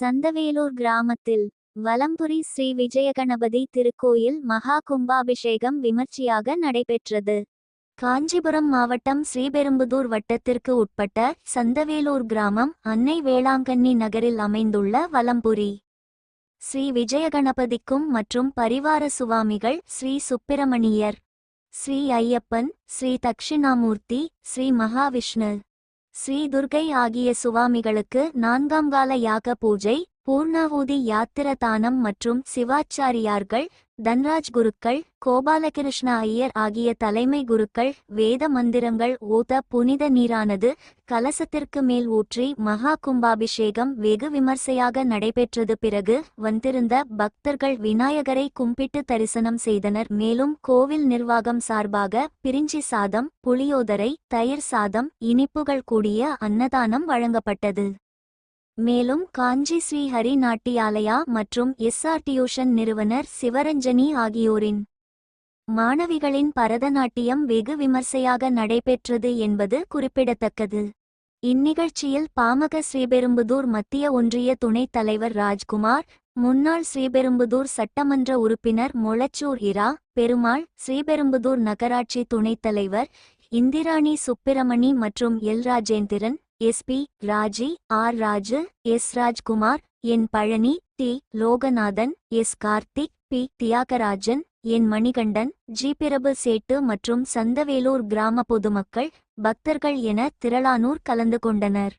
சந்தவேலூர் கிராமத்தில் வலம்புரி ஸ்ரீ விஜயகணபதி திருக்கோயில் மகா கும்பாபிஷேகம் விமர்சையாக நடைபெற்றது. காஞ்சிபுரம் மாவட்டம் ஸ்ரீபெரும்புதூர் வட்டத்திற்கு உட்பட்ட சந்தவேலூர் கிராமம் அன்னை வேளாங்கண்ணி நகரில் அமைந்துள்ள வலம்புரி. ஸ்ரீ விஜயகணபதிக்கும் மற்றும் பரிவார சுவாமிகள் ஸ்ரீ சுப்பிரமணியர் ஸ்ரீ ஐயப்பன் ஸ்ரீ தக்ஷிணாமூர்த்தி ஸ்ரீ மகாவிஷ்ணு. ஸ்ரீ துர்கை ஆகிய சுவாமிகளுக்கு நான்காம் கால யாக பூஜை பூர்ணாவூதி யாத்திரதானம் மற்றும் சிவாச்சாரியார்கள் தன்ராஜ் குருக்கள் கோபாலகிருஷ்ண ஐயர் ஆகிய தலைமை குருக்கள் வேத மந்திரங்கள் ஊத புனித நீரானது கலசத்திற்கு மேல் ஊற்றி மகா கும்பாபிஷேகம் வெகு விமர்சையாக நடைபெற்றது. பிறகு வந்திருந்த பக்தர்கள் விநாயகரை கும்பிட்டு தரிசனம் செய்தனர். மேலும் கோவில் நிர்வாகம் சார்பாக பிரிஞ்சி சாதம் புளியோதரை தயிர் சாதம் இனிப்புகள் கூடிய அன்னதானம் வழங்கப்பட்டது. மேலும் காஞ்சி ஸ்ரீ ஹரி நாட்டியாலயா மற்றும் எஸ்ஆர் டியூஷன் நிறுவனர் சிவரஞ்சனி ஆகியோரின் மாணவிகளின் பரதநாட்டியம் வெகு விமர்சையாக நடைபெற்றது என்பது குறிப்பிடத்தக்கது. இந்நிகழ்ச்சியில் பாமக ஸ்ரீபெரும்புதூர் மத்திய ஒன்றிய துணைத் தலைவர் ராஜ்குமார் முன்னாள் ஸ்ரீபெரும்புதூர் சட்டமன்ற உறுப்பினர் மொளச்சூர் இரா பெருமாள் ஸ்ரீபெரும்புதூர் நகராட்சி துணைத் தலைவர் இந்திராணி சுப்பிரமணி மற்றும் L. Rajendran SP Raji R Raju S Rajkumar N Palani T Loganathan S Karthik P Thiyagarajan N Manikandan G Prabhu Settu மற்றும் சந்தவேலூர் கிராம பொதுமக்கள் பக்தர்கள் என திரளானூர் கலந்து கொண்டனர்.